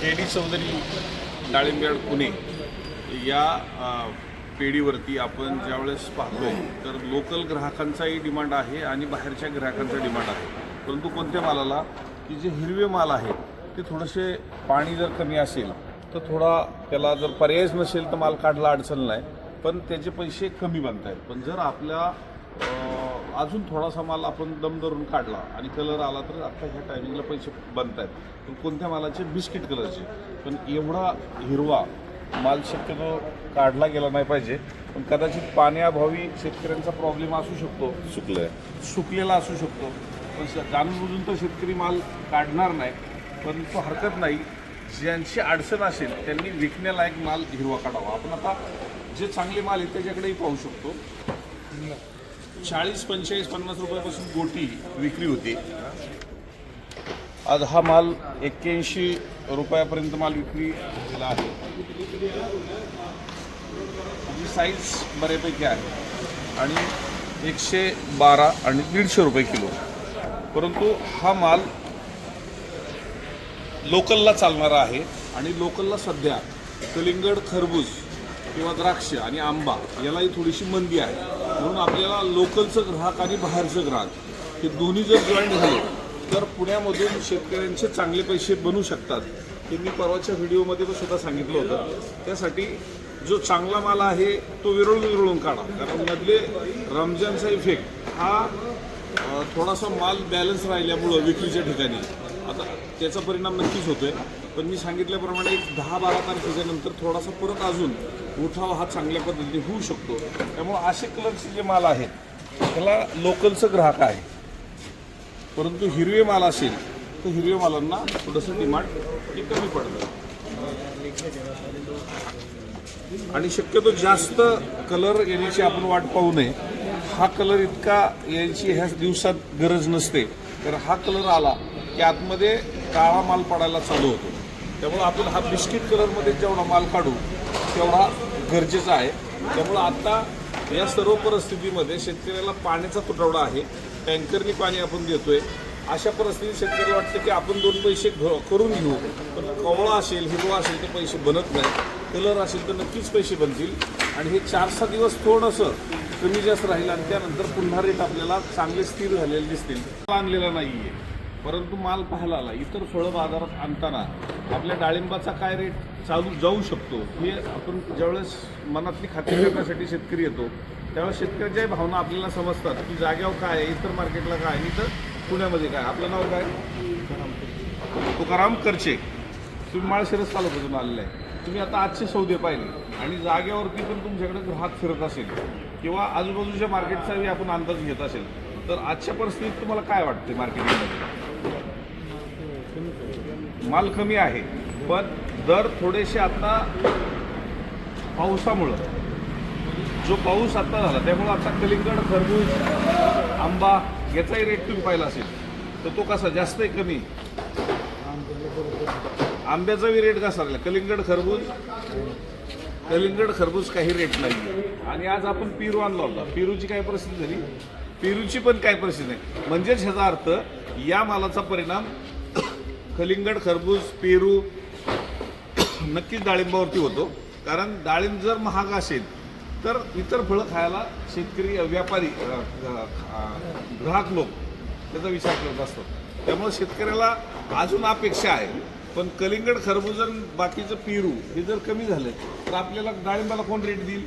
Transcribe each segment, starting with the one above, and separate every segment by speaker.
Speaker 1: के चौधरी डाळिंबेड पुणे या पेढीवरती आपण ज्यावेळेस पाहतोय तर लोकल ग्राहकांचाही डिमांड आहे आणि बाहेरच्या ग्राहकांचा डिमांड आहे. परंतु कोणत्या मालाला? की जे हिरवे माल आहे ते थोडेसे पाणी जर कमी असेल तर थोडा त्याला जर पर्यायच नसेल तर माल काढला अडचण नाही. पण त्याचे पैसे कमी बनत आहेत पण जर आपल्या अजून थोडासा माल आपण दम धरून काढला आणि कलर आला तर आता ह्या टायमिंगला पैसे बनत आहेत. पण कोणत्या मालाचे? बिस्किट कलरचे. पण एवढा हिरवा माल शक्यतो काढला गेला नाही पाहिजे. पण कदाचित पाण्याअभावी शेतकऱ्यांचा प्रॉब्लेम असू शकतो.
Speaker 2: सुकलंय.
Speaker 1: सुकलेला असू शकतो. पण जाणून बुजून तर शेतकरी माल काढणार नाही. पण तो हरकत नाही. ज्यांची अडचण असेल त्यांनी विकण्यालायक माल हिरवा काढावा. आपण आता जे चांगले माल आहेत त्याच्याकडेही पाहू शकतो. चाळीस पंचेचाळीस पन्नास रुपयापासून गोटी विक्री होते. आज हा माल एक्क्याऐंशी रुपयापर्यंत माल विक्री झालेला आहे. ही साईज बऱ्यापैकी आहे. आणि एकशे बारा आणि दीडशे रुपये किलो. परंतु हा माल लोकलला चालणारा आहे. आणि लोकलला सध्या कलिंगड खरबूज किंवा द्राक्ष आणि आंबा यालाही थोडीशी मंदी आहे. म्हणून आपल्याला लोकलचं ग्राहक आणि बाहेरचं ग्राहक हे दोन्ही जर जॉईंट झाले तर पुण्यामधून शेतकऱ्यांचे चांगले पैसे बनू शकतात. हे मी परवाच्या व्हिडिओमध्ये पण सुद्धा सांगितलं होतं. त्यासाठी जो चांगला माल आहे तो विरळून विरळून काढा. कारण मधले रमजानचा इफेक्ट हा थोडासा माल बॅलन्स राहिल्यामुळं विक्रीच्या ठिकाणी. आता त्याचा परिणाम नक्कीच होतोय. पण मी सांगितल्याप्रमाणे एक दहा बारा तारखेच्या नंतर थोडासा परत अजून उठाव हा चांगल्या पद्धतीने होऊ शकतो. त्यामुळे असे कलरचे जे माल आहेत त्याला लोकलचं ग्राहक आहे. परंतु हिरवे माल असेल तर हिरव्या मालांना थोडंसं डिमांड हे कमी पडतं. आणि शक्यतो जास्त कलर येण्याची आपण वाट पाहू नये. हा कलर इतका यायची ह्या दिवसात गरज नसते. तर हा कलर आला की आतमध्ये काळा माल पडायला चालू होतो. त्यामुळं आपण हा बिस्किट कलरमध्ये जेवढा माल काढू तेवढा गरजेचा आहे. त्यामुळं आत्ता या सर्व परिस्थितीमध्ये शेतकऱ्याला पाण्याचा तुटवडा आहे. टँकरनी पाणी आपण देतोय. अशा परिस्थितीत शेतकऱ्याला वाटतं की आपण दोन पैसे घ करून घेऊ पण कवळा असेल हिरवा असेल तर पैसे बनत नाही. कलर असेल तर नक्कीच पैसे बनतील. आणि हे चार सहा दिवस थोडंसं कमी जास्त राहील आणि त्यानंतर पुन्हा रेट आपल्याला चांगले स्थिर झालेले दिसतील. आणलेला नाही आहे परंतु माल पाहायला आला इतर फळं बाजारात आणताना आपल्या डाळिंबाचा काय रेट चालू जाऊ शकतो हे आपण ज्यावेळेस मनातली खात्री करण्यासाठी शेतकरी येतो त्यावेळेस शेतकऱ्याच्याही भावना आपल्याला समजतात की जाग्यावर काय आहे इतर मार्केटला काय आहे इतर पुण्यामध्ये काय आपलं नाव काय? तुकाराम करचे. तुम्ही माळशिरस तालुक्यातून आलेले आहे. तुम्ही आता आजचे सौदे पाहिले आणि जागेवरती पण तुमच्याकडे ग्राहक फिरत असेल किंवा आजूबाजूच्या मार्केटचाही आपण अंदाज घेत असेल. तर आजच्या परिस्थितीत तुम्हाला काय वाटते मार्केटिंगमध्ये माल कमी आहे पण दर थोडेसे आता पावसामुळं. जो पाऊस आता झाला त्यामुळं आता कलिंगड खरबूज आंबा याचाही रेट तुम्ही पाहिला असेल तर तो कसा जास्त आहे कमी आंब्याचाही रेट कसा राहिला? कलिंगड खरबूज? कलिंगड खरबूज काही रेट नाही आणि आज आपण पेरू आणला होता. पेरूची काय परिस्थिती झाली? पेरूची पण काय परिस्थिती नाही. म्हणजेच ह्याचा अर्थ या मालाचा परिणाम कलिंगड खरबूज पेरू नक्कीच डाळिंबावरती होतो. कारण डाळिंब जर महाग असेल तर इतर फळं खायला शेतकरी व्यापारी ग्राहक लोक त्याचा विचार करत असतो त्यामुळे शेतकऱ्याला अजून अपेक्षा आहे. पण कलिंगड खरबूज आणि बाकीचं पेरू हे जर कमी झालं तर आपल्याला डाळिंबाला कोण रेट देईल?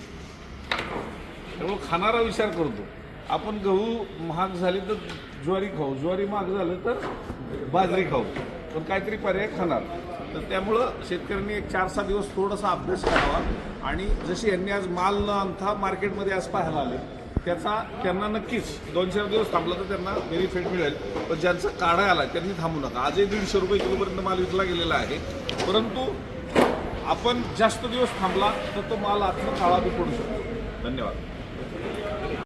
Speaker 1: त्यामुळे खाणारा विचार करतो. आपण गहू महाग झाले तर ज्वारी खाऊ. ज्वारी महाग झालं तर बाजरी खाऊ. पण काहीतरी पर्याय खाणार. तर त्यामुळं शेतकऱ्यांनी एक चार सहा दिवस थोडासा अभ्यास करावा. आणि जशी यांनी आज माल न आणता मार्केटमध्ये आज पाहायला आले त्याचा त्यांना नक्कीच दोन चार दिवस थांबला तर त्यांना बेनिफिट मिळेल. पण ज्यांचा काढा आला त्यांनी थांबू नका. आजही दीडशे रुपये किलोपर्यंत माल विकला गेलेला आहे. परंतु आपण जास्त दिवस थांबला तर तो माल आतला काळा बी पडू शकतो. धन्यवाद.